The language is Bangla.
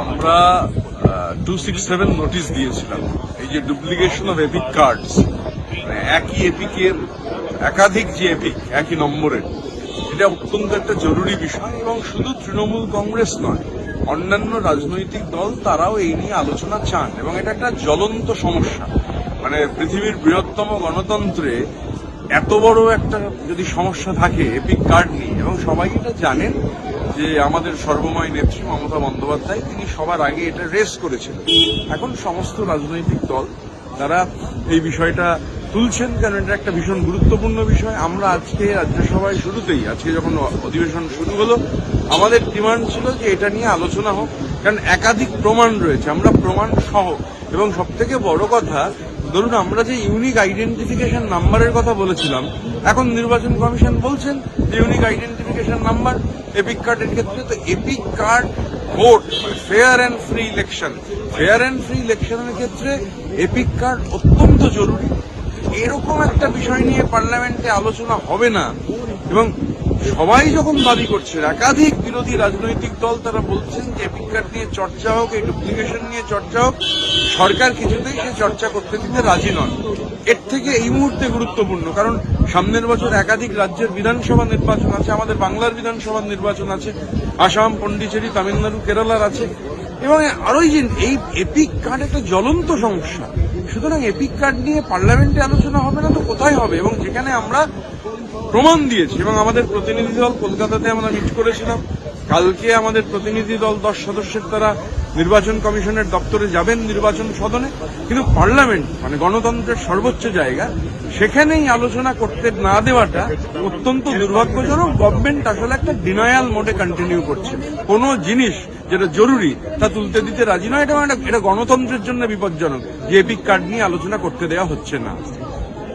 আমরা টু সিক্স সেভেন নোটিশ দিয়েছিলাম। এই যে ডুপ্লিকেশন অফ এপিক কার্ডস একই এপিকের একাধিক যে এপিক একই নম্বরের এটা অত্যন্ত একটা জরুরি বিষয় এবং শুধু তৃণমূল কংগ্রেস নয়, অন্যান্য রাজনৈতিক দল তারাও এই নিয়ে আলোচনা চান এবং এটা একটা জ্বলন্ত সমস্যা। মানে পৃথিবীর বৃহত্তম গণতন্ত্রে এত বড় একটা যদি সমস্যা থাকে এপিক কার্ড নিয়ে, এবং সবাই এটা জানেন যে আমাদের সর্বময় নেত্রী মমতা বন্দ্যোপাধ্যায়, তিনি সবার আগে এটা রেস করেছিলেন। এখন সমস্ত রাজনৈতিক দল তারা এই বিষয়টা তুলছেন, কারণ এটা একটা ভীষণ গুরুত্বপূর্ণ বিষয়। আমরা আজকে রাজ্যসভায় শুরুতেই, আজকে যখন অধিবেশন শুরু হলো, আমাদের ডিমান্ড ছিল যে এটা নিয়ে আলোচনা হোক, কারণ একাধিক প্রমাণ রয়েছে। আমরা প্রমাণ সহ, এবং সব থেকে বড় কথা ধরুন আমরা যে ইউনিক আইডেন্টিফিকেশন নাম্বারের কথা বলেছিলাম, এখন নির্বাচন কমিশন বলছেন যে ইউনিক আইডেন্টিফিকেশন নাম্বার এপিক কার্ডের ক্ষেত্রে তো EPIC card vote fair and free election fair and free ইলেকশনের ক্ষেত্রে এপিক কার্ড অত্যন্ত জরুরি। এরকম একটা বিষয় নিয়ে পার্লামেন্টে আলোচনা হবে না। এবং সবাই যখন দাবি করছে একাধিক বিরোধী রাজনৈতিক দল তারা বলছেন যে কার্ড নিয়ে চর্চা হোক, এই ডুপ্লিকেশন নিয়ে চর্চা হোক, সরকার কিছুতেই সে চর্চা করতে দিতে রাজি নন। এর থেকে এই মুহূর্তে গুরুত্বপূর্ণ, কারণ সামনের বছর একাধিক রাজ্যের বিধানসভা নির্বাচন আছে, আমাদের বাংলার বিধানসভার নির্বাচন আছে, আসাম, পন্ডিচেরি, তামিলনাড়ু, কেরালার আছে, এবং আরোই যে এই এপিক কার্ড একটা জ্বলন্ত সমস্যা। সুতরাং এপিক কার্ড নিয়ে পার্লামেন্টে আলোচনা হবে না তো কোথায় হবে? এবং যেখানে আমরা প্রমাণ দিয়েছি এবং আমাদের প্রতিনিধি দল কলকাতাতে আমরা মিট করেছিলাম। কালকে আমাদের প্রতিনিধি দল দশ সদস্যের তারা নির্বাচন কমিশনের দপ্তরে যাবেন নির্বাচন সদনে। কিন্তু পার্লামেন্ট মানে গণতন্ত্রের সর্বোচ্চ জায়গা, সেখানেই আলোচনা করতে না দেওয়াটা অত্যন্ত দুর্ভাগ্যজনক। গভর্নমেন্ট আসলে একটা ডিনায়াল মোডে কন্টিনিউ করছে। কোনো জিনিস যেটা জরুরি, তা তুলতে দিতে রাজি নয়। এটা মানে এটা গণতন্ত্রের জন্য বিপজ্জনক। এপিক কার্ড নিয়ে আলোচনা করতে দেওয়া হচ্ছে না।